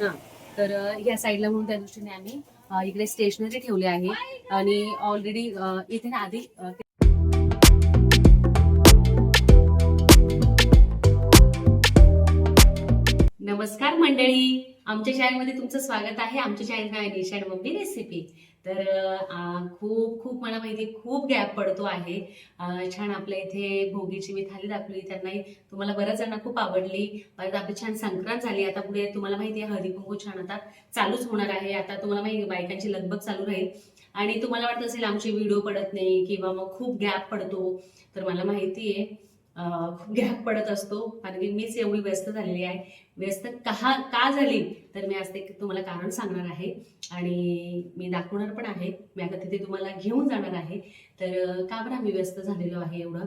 हां. तर ह्या साईडला म्हणून त्या दृष्टीने आम्ही इकडे स्टेशनरी ठेवली आहे. आणि ऑलरेडी इथे ना आधी नमस्कार मंडळी. आमच्या चॅनलमध्ये तुमचं स्वागत आहे. आमच्या नाव आहे निशाण मम्मी रेसिपी तर खूप खूप मला माहिती खूप गॅप पडतो आहे. छान आपल्या इथे भोगीची मी थाली दाखवली त्यांनाही तुम्हाला बऱ्याच जणांना खूप आवडली. परत आपली छान संक्रांत झाली आता पुढे तुम्हाला माहिती आहे हळदी छान आता चालूच होणार आहे. आता तुम्हाला माहिती बायकांची लगबग चालू राहील. आणि तुम्हाला वाटत असेल आमचे व्हिडिओ पडत नाही किंवा मग खूप गॅप पडतो. तर मला माहिती आहे अं, खूप गॅप पडत असतो. कारण की मीच एवढी व्यस्त झालेली आहे. व्यस्त का का झाली? तर मी आज ते तुम्हाला कारण सांगणार आहे. आणि मी दाखवणार पण आहे. मी आता तिथे तुम्हाला घेऊन जाणार आहे. तर का बरं आम्ही व्यस्त झालेलो आहे एवढं?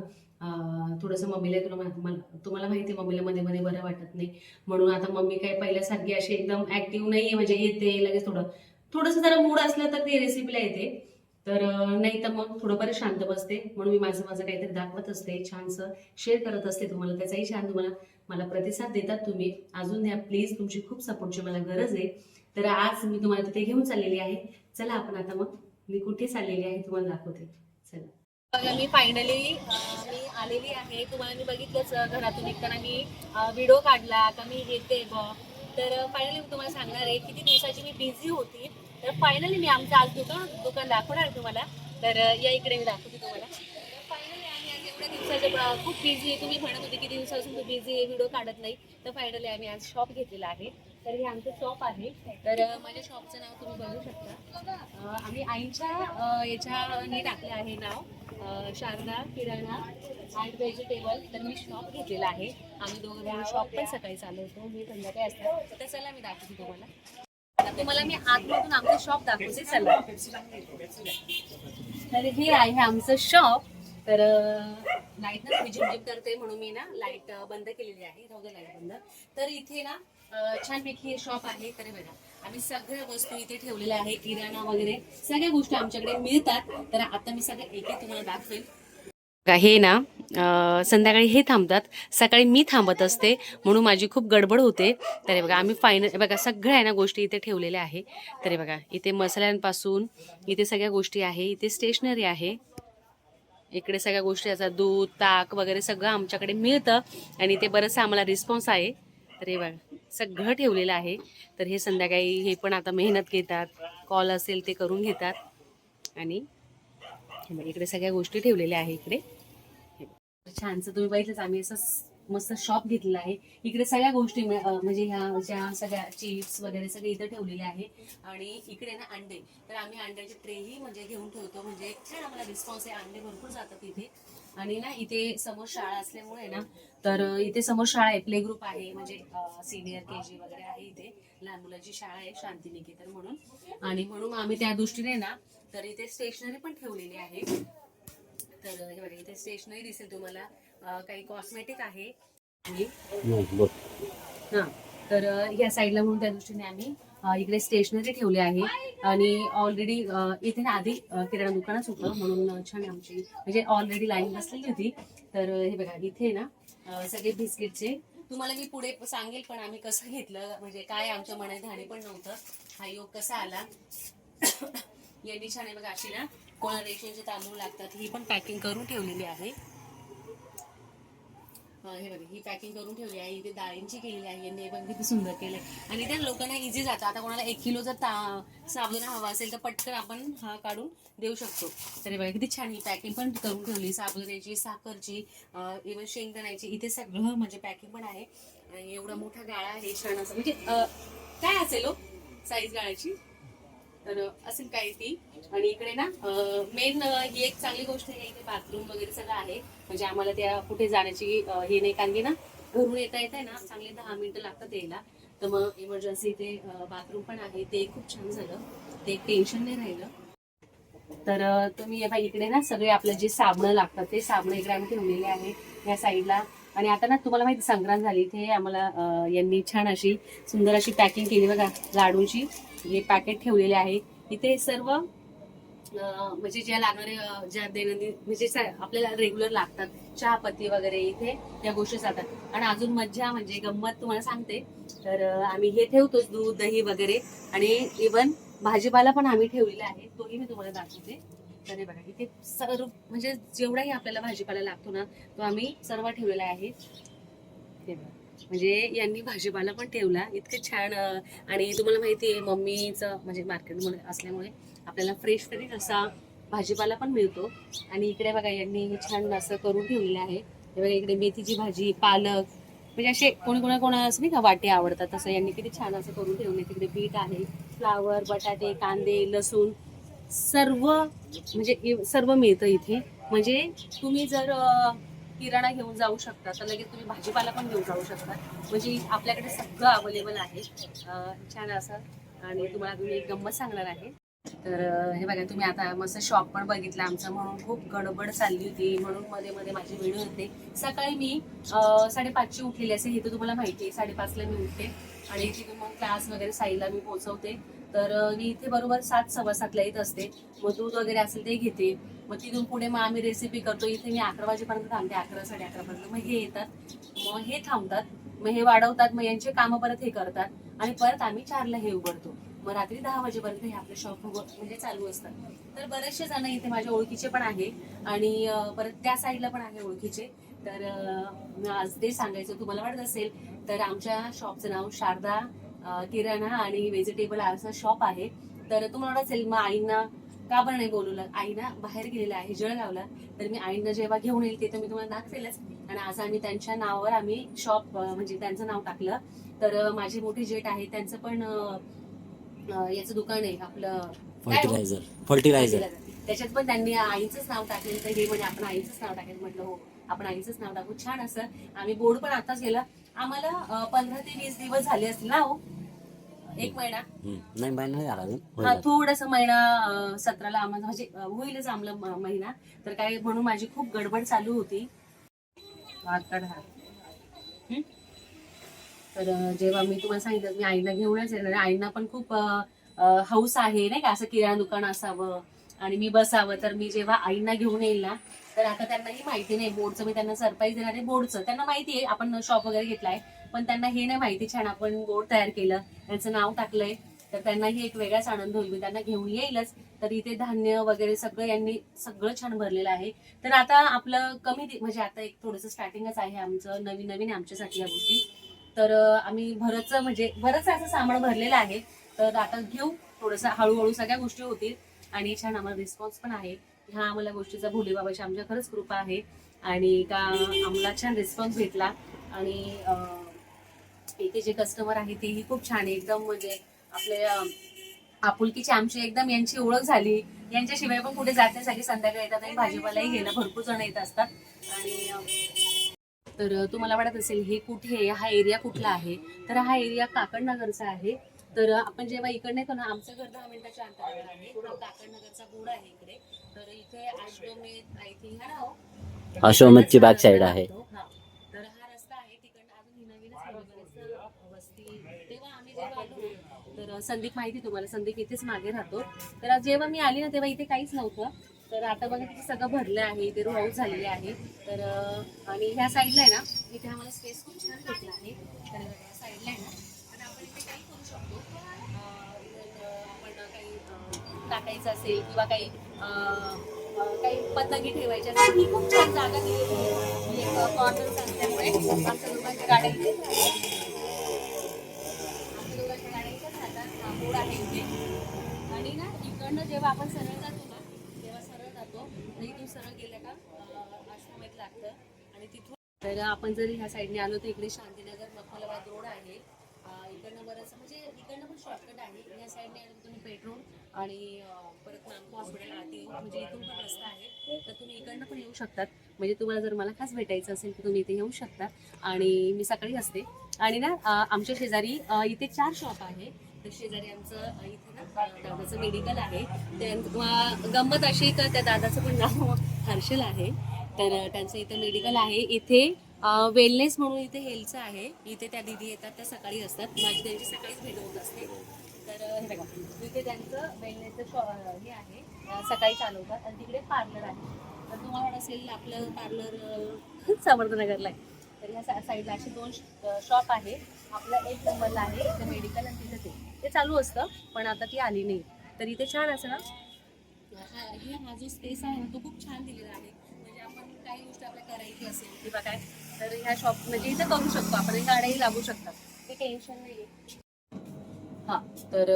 थोडंसं मम्मीला तुला तुम्हाला माहिती आहे मम्मीला मध्ये मध्ये बरं वाटत नाही. म्हणून आता मम्मी काय पहिल्यासारखी अशी एकदम ऍक्टिव्ह नाही आहे म्हणजे येते लगेच थोडं थोडंसं जरा मूड असलं तर ती रेसिपीला येते. तर नाही तर मग थोडंफार शांत बसते. म्हणून मी माझं माझं काहीतरी दाखवत असते छानसं शेअर करत असते तुम्हाला. त्याचाही छान तुम्हाला मला प्रतिसाद देतात तुम्ही. अजून द्या प्लीज तुमची खूप सपोर्टची मला गरज आहे. तर आज मी तुम्हाला तिथे घेऊन चाललेली आहे. चला आपण आता मग मी कुठे चाललेली आहे तुम्हाला दाखवते. चला. बघा मी फायनली मी आलेली आहे. तुम्हाला मी बघितलंच घरातून निघताना मी व्हिडिओ काढला का मी येते ब तर फायनली मी तुम्हाला सांगणार आहे किती दिवसाची मी बिझी होती. तर फायनली मी आमचं आज दुकान दुकान दाखवणार तुम्हाला. तर या इकडे मी दाखवते तुम्हाला. फायनली आम्ही आज एवढ्या दिवसाचे खूप बिझी आहे तुम्ही म्हणत होते किती दिवसापासून तू बिझी आहे व्हिडिओ काढत नाही. तर फायनली आम्ही आज शॉप घेतलेला आहे. तर हे आमचं शॉप आहे. तर माझ्या शॉपचं नाव तुम्ही बघू शकता. आम्ही आईच्या याच्याने टाकलं आहे नाव. शारदा किराणा अँड व्हेजिटेबल तर मी शॉप घेतलेला आहे. आम्ही दोघं शॉप पण सकाळी चालवतो मी संध्याकाळी असतात. तर चला मी दाखवते तुम्हाला. तुम्हाला मी आतमधून आमचं शॉप दाखवते. चला. तर हे आहे आमचं शॉप तर लाइट ना मी झिमझिम करते म्हणून मी ना लाइट बंद केलेली आहे. राहू दे लाइट बंद. तर इथे ना छानपैकी हे शॉप आहे. तर बघा आम्ही सगळ्या वस्तू इथे ठेवलेल्या आहे किराणा वगैरे सगळ्या गोष्टी आमच्याकडे मिळतात. तर आता मी सगळं एक एक तुम्हाला दाखवेल. का हे ना संध्याकाळी हे थांबतात सकाळी मी थांबत असते म्हणून माझी खूप गडबड होते. तरी बघा आम्ही फायनल बघा सगळ्या आहे ना गोष्टी इथे ठेवलेल्या आहे. तरी बघा इथे मसाल्यांपासून इथे सगळ्या गोष्टी आहे इथे स्टेशनरी आहे. इकडे सगळ्या गोष्टी असतात दूध ताक वगैरे सगळं आमच्याकडे मिळतं आणि ते बरंचसं आम्हाला रिस्पॉन्स आहे. तर हे बघा सगळं ठेवलेलं आहे. तर हे संध्याकाळी हे पण आता मेहनत घेतात कॉल असेल ते करून घेतात. आणि इकडे सगळ्या गोष्टी ठेवलेल्या आहे इकडे. छानचं तुम्ही बघितलंच आम्ही असं मस्त शॉप घेतलेला आहे. इकडे सगळ्या गोष्टी म्हणजे ह्या ज्या सगळ्या चिप्स वगैरे सगळे इथं ठेवलेले आहे. आणि इकडे ना अंडे. तर आम्ही अंड्याचे ट्रेही म्हणजे घेऊन ठेवतो. म्हणजे छान आम्हाला रिस्पॉन्स आहे. अंडे भरपूर जातात इथे. आणि ना इथे समोर शाळा असल्यामुळे ना तर इथे समोर शाळा आहे. प्ले ग्रुप आहे. म्हणजे सिनियर के जी वगैरे आहे इथे. लहान मुलांची शाळा आहे शांतिनिकेतन म्हणून. आणि म्हणून आम्ही त्या दृष्टीने ना तर इथे स्टेशनरी पण ठेवलेली आहे. तर हे बघा इथे स्टेशनरी दिसेल तुम्हाला. अं, काही कॉस्मेटिक आहे. आणि हा तर अ, ह्या साईडला म्हणून त्या दृष्टीने आम्ही अ, इकडे स्टेशनरी ठेवली आहे. आणि ऑलरेडी इथे ना आधी अ, किराणा दुकानच होतं. म्हणून अ, छान आमची म्हणजे ऑलरेडी लाईन बसलेली होती. तर अ, हे बघा इथे ना अ, सगळे बिस्किटचे. तुम्हाला मी पुढे सांगेल पण आम्ही कसं घेतलं म्हणजे काय आमच्या मनात धाणे पण नव्हतं. हा योग कसा आला? यांनी छान आहे बघा अशी ना कोणा रेशनचे तांदूळ लागतात ही पण पॅकिंग करून ठेवलेली आहे. हे बघा ही पॅकिंग करून ठेवली आहे इथे डाळींची केलेली आहे यांनी पण किती सुंदर केलंय. आणि त्या लोकांना इझी जातं. आता कोणाला एक किलो जर ता साबुदाणा हवा असेल तर पटकन आपण हा काढून देऊ शकतो. तर बघा किती छान ही पॅकिंग पण करून ठेवली. साबुदाण्याची साखरची इव्हन शेंगदाण्याची इथे सगळं म्हणजे पॅकिंग पण आहे. आणि एवढा मोठा गाळा आहे छान असं. म्हणजे काय असेल हो? साईज गाळ्याची तर असेल काय ती. आणि इकडे ना मेन ही एक चांगली गोष्ट आहे इथे बाथरूम वगैरे सगळं आहे. म्हणजे आम्हाला त्या कुठे जाण्याची हे नाही. कारण की ना घरून येता येता ना चांगले दहा मिनिटं लागतात यायला. तर मग इमर्जन्सी इथे बाथरूम पण आहे. ते खूप छान झालं. ते एक टेन्शन नाही राहिलं. तर तुम्ही बघा इकडे ना सगळे आपलं जे साबणं लागतात ते साबणं इकडे आम्ही ठेवलेले आहे या साईडला आणि आता ना तुम्हाला माहिती संक्रांत झाली. इथे आम्हाला यांनी छान अशी सुंदर अशी पॅकिंग केली बघा लाडूची. हे पॅकेट ठेवलेले आहे. इथे सर्व म्हणजे ज्या लागणारे ज्या दैनंदिन म्हणजे आपल्याला रेग्युलर लागतात. चहापत्ती वगैरे इथे या गोष्टी जातात. आणि अजून मज्जा म्हणजे गंमत तुम्हाला सांगते. तर आम्ही हे ठेवतोच दूध दही वगैरे. आणि इवन भाजीपाला पण आम्ही ठेवलेला आहे. तोही मी तुम्हाला दाखवते. तर हे बघा इथे सर्व म्हणजे जेवढाही आपल्याला भाजीपाला लागतो ना तो आम्ही सर्व ठेवलेला आहे. ते बघा. म्हणजे यांनी भाजीपाला पण ठेवला. इतकं छान आणि तुम्हाला माहिती आहे मम्मीचं म्हणजे मार्केटमध्ये असल्यामुळे आपल्याला फ्रेश फ्रेश असा भाजीपाला पण मिळतो. आणि इकडे बघा यांनी छान असं करून ठेवलेलं आहे. बघा इकडे मेथीची भाजी पालक म्हणजे असे कोणी कोणा कोणा असं नाही का वाटे आवडतात. तसं यांनी किती छान असं करून ठेवले तिकडे बीट आहे फ्लावर बटाटे कांदे लसूण सर्व म्हणजे सर्व मिळतं इथे. म्हणजे तुम्ही जर किराणा घेऊन जाऊ शकता. तर लगेच तुम्ही भाजीपाला पण घेऊन जाऊ शकता. म्हणजे आपल्याकडे सगळं अवेलेबल आहे. छान असं. आणि तुम्हाला तुम्ही एक गंमत सांगणार आहे. तर हे बघा तुम्ही आता मस्त शॉप पण बघितला आमचा. म्हणून खूप गडबड चालली होती. म्हणून मध्ये मध्ये माझी वेळ होते. सकाळी मी साडेपाचची उठलेली असे हे तर तुम्हाला माहिती आहे. साडेपाचला मी उठते. आणि तिथून मग क्लास वगैरे साईला मी पोहोचवते. तर मी इथे बरोबर सात सव्वा सातला येत असते. मग दूध वगैरे असेल ते घेते. मग तिथून पुढे मग आम्ही रेसिपी करतो. इथे मी अकरा वाजेपर्यंत थांबते. अकरा साडे अकरापर्यंत मग हे येतात. मग हे थांबतात. मग हे वाढवतात. मग यांचे कामं परत हे करतात. आणि परत आम्ही चारला हे उघडतो. मग रात्री दहा वाजेपर्यंत हे आपले शॉप म्हणजे चालू असतात तर बरेचसे जण इथे माझ्या ओळखीचे पण आहे. आणि परत त्या साईडला पण आहे ओळखीचे. तर आज ते सांगायचं तुम्हाला वाटत असेल तर आमच्या शॉपचं नाव शारदा किराणा आणि व्हेजिटेबल असं शॉप आहे. तर तुम्हाला वाटत असेल मग आईंना का बरं नाही बोलवलं? आईना बाहेर गेलेला आहे जळगावला. तर मी आईंना जेव्हा घेऊन येईल ते तर मी तुम्हाला दाखवेलच. आणि आज आम्ही त्यांच्या नावावर आम्ही शॉप म्हणजे त्यांचं नाव टाकलं. तर माझे मोठे जेट आहे त्यांचं पण याचं दुकान आहे आपलं काय हो? Fertiliser fertiliser. त्याच्यात पण त्यांनी आईचंच नाव टाकलेलं तर हे म्हणजे आपण आईचंच नाव टाकेल म्हटलं हो. आपण आईचंच नाव टाकू. छान असं. आम्ही बोर्ड पण आताच गेला. आम्हाला पंधरा ते वीस दिवस झाले असतील ना हो? एक महिना. नाही झाला अजून. हा. थोडस महिना सतराला आम्हाला म्हणजे होईलच आम्हाला म- महिना. तर काय म्हणून माझी खूप गडबड चालू होती? तर जेव्हा मी तुम्हाला सांगितलं मी आईला घेऊनच येणार. आईना पण खूप हाऊस आहे नाही का? असं किराणा दुकान असावं आणि मी बसावं. तर मी जेव्हा आईंना घेऊन येईल ना तर आता त्यांनाही माहिती नाही बोर्डचं मी त्यांना सरप्राईज देणार आहे. बोर्डचं त्यांना माहिती आहे आपण शॉप वगैरे घेतलाय पण त्यांना हे नाही माहिती छान आपण बोर्ड तयार केलं त्यांचं नाव टाकलंय. तर त्यांनाही एक वेगळाच आनंद होईल. मी त्यांना घेऊन येईलच. तर इथे धान्य वगैरे सगळं यांनी सगळं छान भरलेलं आहे. तर आता आपलं कमी म्हणजे आता एक थोडंसं स्टार्टिंगच आहे आमचं नवीन नवीन आमच्यासाठी या गोष्टी. तर आम्ही भरच म्हणजे बरंच असं सामान भरलेलं आहे. तर आता घेऊ थोडंसं हळूहळू सगळ्या गोष्टी होतील. आणि छान आम्हाला रिस्पॉन्स पण आहे. ह्या आम्हाला गोष्टीचा भोले बाबाची आमच्या खरंच कृपा आहे. आणि का आम्हाला छान रिस्पॉन्स भेटला. आणि इथे जे कस्टमर आहे तेही खूप छान आहे. एकदम म्हणजे आपल्या आपुलकीची आमची एकदम यांची ओळख झाली. यांच्याशिवाय पण कुठे जात नाही संध्याकाळी येतात आणि भाजीपालाही घ्यायला भरपूर जण येत असतात. आणि तर तुम्हाला वाटत असेल हे कुठे हा एरिया कुठला आहे? तर हा एरिया काकडनगरचा आहे. तर आपण जेव्हा इकडे येतो ना आमचं घर दहा मिनिटाच्या अंतरावर आहे. काकडनगरचा बोर्ड आहे इकडे. तर इथे आश्रमेत आय थिंक हा ना back side आहे. तर हा रस्ता आहे. तिकडनं अजून नवीनच आहे. बरेच वस्ती तेव्हा आम्ही जेव्हा आलो तर संदीप माहिती तुम्हाला. संदीप इथेच मागे राहतो. तर जेव्हा मी आली ना तेव्हा इथे काहीच नव्हतं. तर आता बघा तिथे सगळं भरलं आहे. इथे रो हाऊस झालेले आहे. तर आणि ह्या साईडला आहे ना इथे आम्हाला स्पेस खूप छान भेटला आहे. तर या साईडला आहे ना आणि आपण इथे काही करू शकतो. आपण काही टाकायचं असेल किंवा काही काही पतंगी ठेवायच्या ही खूप छान जागा दिलेली आहे. म्हणजे एक कॉर्नर असल्यामुळे आमच्या दोघांच्या गाड्या इथे आमच्या दोघांच्या गाड्या इथेच राहतात हा बोर्ड आहे इथे. आणि ना इकडनं जेव्हा आपण सरळ जातो ना तेव्हा सरळ जातो. तर इथून सरळ गेलं का आश्रमात लागतं. आणि तिथून तर आपण जर ह्या साईडने आलो तर इकडे शांतीनगर मखमलाबाद रोड आहे. इकडनं बरंच म्हणजे इकडनं पण शॉर्टकट आहे. या साईडने आलो तुम्ही पेट्रोल आणि परत नामको हॉस्पिटल आधी म्हणजे इथून पण रस्ता आहे तर तुम्ही इकडनं पण येऊ शकतात. म्हणजे तुम्हाला जर मला खास भेटायचं असेल तर तुम्ही इथे येऊ शकता. आणि मी सकाळी असते. आणि ना आमच्या शेजारी इथे चार शॉप आहे. तर शेजारी आमचं इथे ना दादाचं मेडिकल आहे. त्या गंमत अशी का त्या दादाचं पण नाव हर्षल आहे. तर त्यांचं इथे मेडिकल आहे. इथे वेलनेस म्हणून इथे हेल्थचं आहे. इथे त्या दिदी येतात त्या सकाळी असतात. माझी त्यांची सकाळीच भेट होत असते. तर हे बघा इथे त्यांचं वेलनेसचं शॉ हे आहे सकाळी चालवतात आणि तिकडे पार्लर आहे. तर तुम्हाला असेल आपलं पार्लर समर्थनगरला आहे. तर ह्या सा- साईडला असे दोन शॉप आहे. आपलं एक नंबरला आहे इथं मेडिकल आणि तिथं ते. ते चालू असतं पण आता ती आली नाही. तर इथे छान असं ना? हा हे जो स्पेस आहे ना तो खूप छान दिलेला आहे. म्हणजे आपण काही गोष्ट आपल्याला करायची असेल किंवा काय तर ह्या शॉप म्हणजे इथं करू शकतो आपण हे गाड्याही लागू शकतात. ते टेन्शन नाही हा तर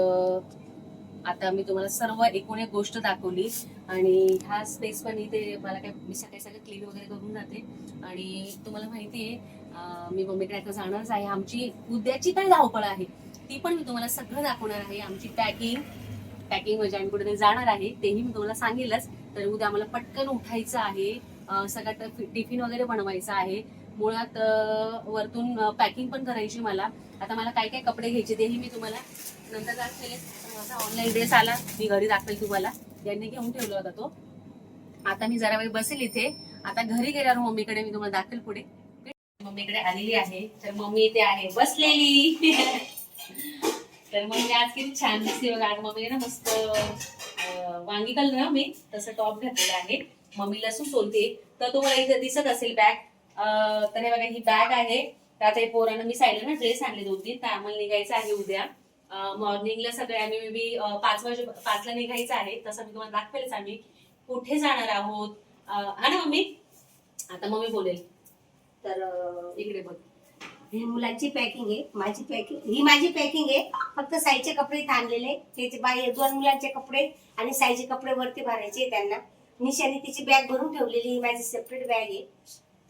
आता मी तुम्हाला सर्व एकूण एक गोष्ट दाखवली आणि हा स्पेस पण इथे मला काय मी सकाळी सगळं क्लीन वगैरे करून जाते. आणि तुम्हाला माहिती आहे मी मम्मीकडे आता जाणारच आहे. आमची उद्याची काय धावपळ आहे ती पण मी तुम्हाला सगळं दाखवणार आहे. आमची पॅकिंग पॅकिंग म्हणजे आम्ही कुठे जाणार आहे तेही मी तुम्हाला सांगेलच. तर उद्या आम्हाला पटकन उठायचं आहे सगळं टिफिन वगैरे बनवायचं आहे. मुळात वरतून पॅकिंग पण करायची मला. आता मला काय काय कपडे घ्यायचे तेही मी तुम्हाला नंतर दाखवेल माझा ऑनलाईन ड्रेस आला. मी घरी दाखवेल तुम्हाला. यांनी घेऊन ठेवला होता तो. आता मी जरा वेळ बसेल इथे. आता घरी गेल्यावर मम्मीकडे मी तुम्हाला दाखवेल पुढे. मम्मीकडे आलेली आहे. तर मम्मी इथे आहे. बसलेली. तर मम्मी आज किती छान दिसते बघा. आज मम्मी ना मस्त वांगी कलर ना मी तसं टॉप घातलेला आहे. मम्मी लसूण सोलते. तर तुम्हाला इथे दिसत असेल बॅग तर हे बघा ही बॅग आहे. तर आता हे पोरांना मी साईडला ना ड्रेस आणले दोन तीन तर आम्हाला निघायचं आहे उद्या. मॉर्निंगला सगळे आम्ही मे बी पाच वाजे पाचला निघायचं आहे. तसं मी तुम्हाला दाखवेलच आम्ही. कुठे जाणार आहोत? हा ना मम्मी? आता मम्मी बोलेल. तर इकडे बघ. ही मुलांची पॅकिंग आहे. माझी पॅकिंग ही माझी पॅकिंग आहे. फक्त साईचे कपडे थांबलेले त्याचे बाई दोन मुलांचे कपडे आणि साईचे कपडे वरती भरायचे त्यांना. निशाने तिची बॅग भरून ठेवलेली ही माझी सेपरेट बॅग आहे.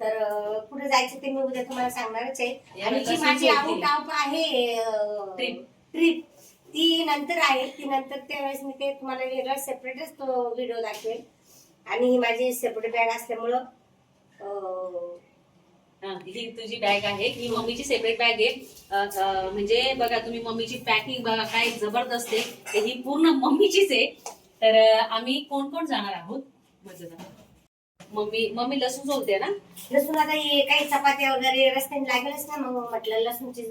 तर कुठे जायचं ते मी उद्या तुम्हाला सांगणारच आहे. आणि जी माझी आउट आउट आहे Trip. ट्रिप ती नंतर आहे. ती नंतर त्यावेळेस मी ते तुम्हाला वेगळा सेपरेटच तो व्हिडिओ दाखवेल. आणि ही माझी सेपरेट बॅग असल्यामुळं अं, हा, ही तुझी बॅग आहे. ही मम्मीची सेपरेट बॅग आहे. अ, अ, म्हणजे बघा तुम्ही मम्मीची पॅकिंग बघा काय जबरदस्त आहे. तर ही पूर्ण मम्मीचीच आहे. तर अ, आम्ही कोण कोण जाणार आहोत? मजेत मम्मी मम्मी लसूण सोलते ना? लसूण आता हे काही चपात्या वगैरे रस्त्याने लागेलच ना मग म्हटलं लसूणची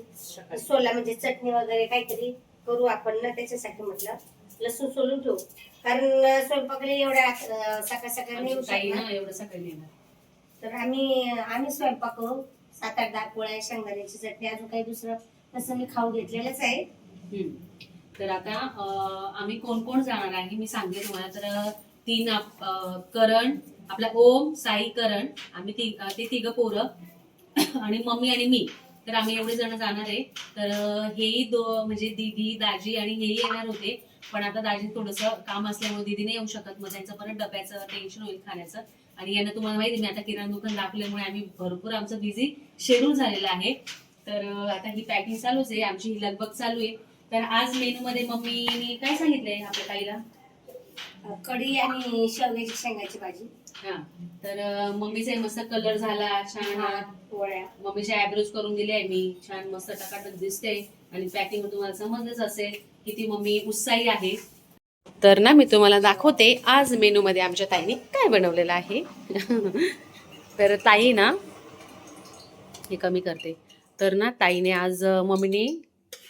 सोला म्हणजे चटणी वगैरे काहीतरी करू आपण ना त्याच्यासाठी म्हटलं. लसूण सोलून ठेवू. कारण स्वयंपाकला एवढ्या सकाळ सकाळ शकणार. एवढं सकाळी येणार. तर आम्ही आम्ही स्वयंपाक करू. सात आठ दहा पोळ्या शेंगदाण्याची चटणी अजून काही दुसरं तसं मी खाऊ घेतलेलंच आहे. हम्म. तर आता अ, आम्ही कोण कोण जाणार आहे मी सांगते तुम्हाला. तर तीन आप- अ, करण आपला ओम साई करण आम्ही ती ते तिघं पोरं. आणि मम्मी आणि मी. तर आम्ही एवढे जण जाणार आहे. तर हेही दो म्हणजे दिदी दाजी आणि हेही येणार होते. पण आता दाजी थोडंसं काम असल्यामुळे दिदीने नाही येऊ शकत. मग त्यांचं परत डब्याचं टेन्शन होईल खाण्याचं. आणि यांना तुम्हाला माहिती मी आता किराणा दुकान दाखवल्यामुळे आम्ही भरपूर आमचं बिझी शेड्यूल झालेलं आहे. तर आता ही पॅकिंग चालूच आहे. आमची ही लगबग चालू आहे. तर आज मेनू मध्ये मम्मीने काय सांगितलंय आपल्या ताईला? कढी आणि शेवग्याची शेंगाची भाजी. हा. तर अ, मम्मीचा मस्त कलर झाला छान पोळ्या. मम्मीचे आयब्रोज करून दिले आहे मी. छान मस्त टकाटक दिसते. आणि पॅकिंग तुम्हाला समजलंच असेल किती मम्मी उत्साही आहे. तर ना मी तुम्हाला दाखवते आज मेनू मध्ये आमच्या ताईने काय बनवलेलं आहे. तर ताई ना हे कमी करते. तर ना ताईने आज अ, मम्मीने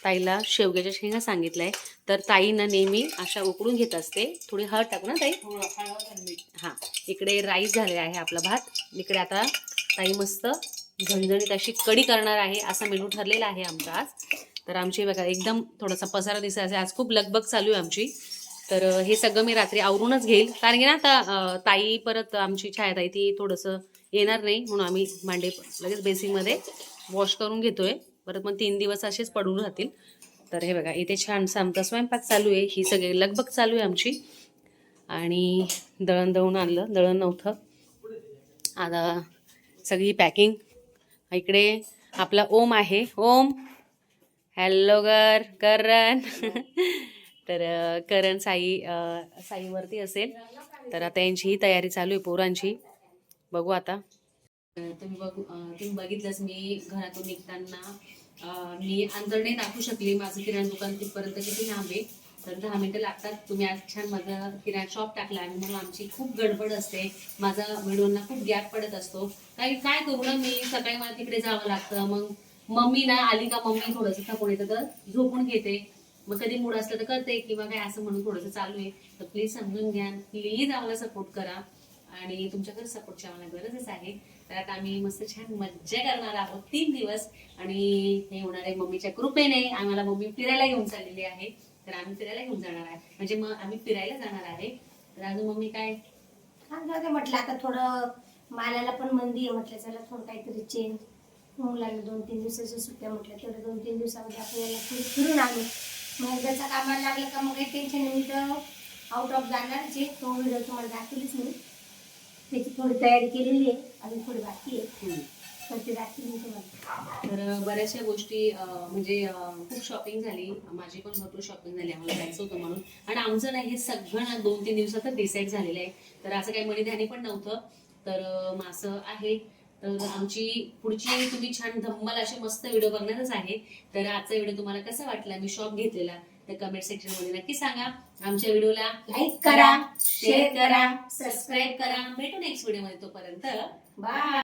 ताईला शेवग्याच्या शेंगा सांगितलंय. तर ताईनं नेहमी अशा उकडून घेत असते. थोडी हळद टाकू ना ताई? हा. इकडे राईस झालेला आहे आपला भात. इकडे आता ताई मस्त झणझणीत अशी कढी करणार आहे असा मेनू ठरलेला आहे आमचा आज. तर आमची बघा एकदम थोडासा पसारा दिसायचा आज खूप लगबग चालू आहे आमची. तर हे सगळं मी रात्री आवरूनच घेईल. कारण की ना आता ताई परत आमची छायाताई ती थोडंसं येणार नाही म्हणून आम्ही मांडे लगेच बेसिंगमध्ये वॉश करून घेतोय. परत मग तीन दिवस असेच पडून राहतील. तर हे बघा इथे छानसा आमचा स्वयंपाक चालू आहे. ही सगळी लगबग चालू आहे आमची. आणि दळण दळून आणलं. दळण नव्हतं. आता सगळी पॅकिंग. इकडे आपला ओम आहे. ओम. हॅलो गर करण. तर करण साई साईवरती असेल. तर आता यांची ही तयारी चालू आहे पोरांची. बघू आता. तुम्ही बघू तुम्ही बघितलंच मी घरातून निघताना मी अंतर नाही दाखवू शकली. माझं किराणा दुकान तिथपर्यंत किती लांब आहे? तर दहा मिनटं लागतात. तुम्ही आज छान माझा किराणा शॉप टाकला आणि म्हणून आमची खूप गडबड असते. माझा व्हिडिओना खूप गॅप पडत असतो. काही काय करू ना मी? सकाळी मला तिकडे जावं लागतं. मग मम्मी ना आली का मम्मी थोडंसं थकून येतं तर झोपून घेते. मग कधी मूड असलं तर करते किंवा काय असं म्हणून थोडंसं चालू आहे. तर प्लीज समजून घ्या. प्लीज आम्हाला सपोर्ट करा. आणि तुमच्याकडे सपोर्टची आम्हाला गरजच आहे. तर आता आम्ही मस्त छान मज्जा करणार आहोत तीन दिवस. आणि हे होणार आहे मम्मीच्या कृपेने आम्हाला मम्मी फिरायला घेऊन चाललेली आहे. तर आम्ही फिरायला घेऊन जाणार आहे. म्हणजे मग आम्ही फिरायला जाणार आहे. तर अजून मम्मी काय? जाऊ म्हटलं आता थोडं मालाला पण मंदी आहे. म्हटलं चला थोडं काहीतरी चेंज मुलांना दोन तीन दिवसाच्या सुट्ट्या म्हटल्या तेवढ्या दोन तीन दिवसामध्ये आपल्याला फिरून आलो मग एकदाचा कामाला लागलं का मग काही टेन्शन नाही. मी तर आउट ऑफ जाणार जे तो व्हिडिओ तुम्हाला दाखवलीच मी. त्याची थोडी तयारी केलेली आहे. अजून थोडी बाकी आहे. हम्म. तर ते दाखवली मी तुम्हाला तर बऱ्याचशा गोष्टी अं, म्हणजे अं, खूप शॉपिंग झाली. माझी पण भरपूर शॉपिंग झाली. आम्हाला जायचं होतं म्हणून. आणि आमचं नाही हे सगळं ना दोन तीन दिवसातच डिसाईड झालेलं आहे. तर असं काही मणीध्यानी पण नव्हतं. तर अं, असं आहे तर आमची पुढची तुम्ही छान धम्मल असे मस्त व्हिडिओ बघणारच आहे. तर आजचा व्हिडिओ तुम्हाला कसा वाटला? मी शॉप घेतलेला. तर कमेंट सेक्शनमध्ये नक्की सांगा. आमच्या व्हिडिओला लाईक करा शेअर करा सबस्क्राईब करा. भेटू नेक्स्ट व्हिडिओमध्ये तोपर्यंत. 哇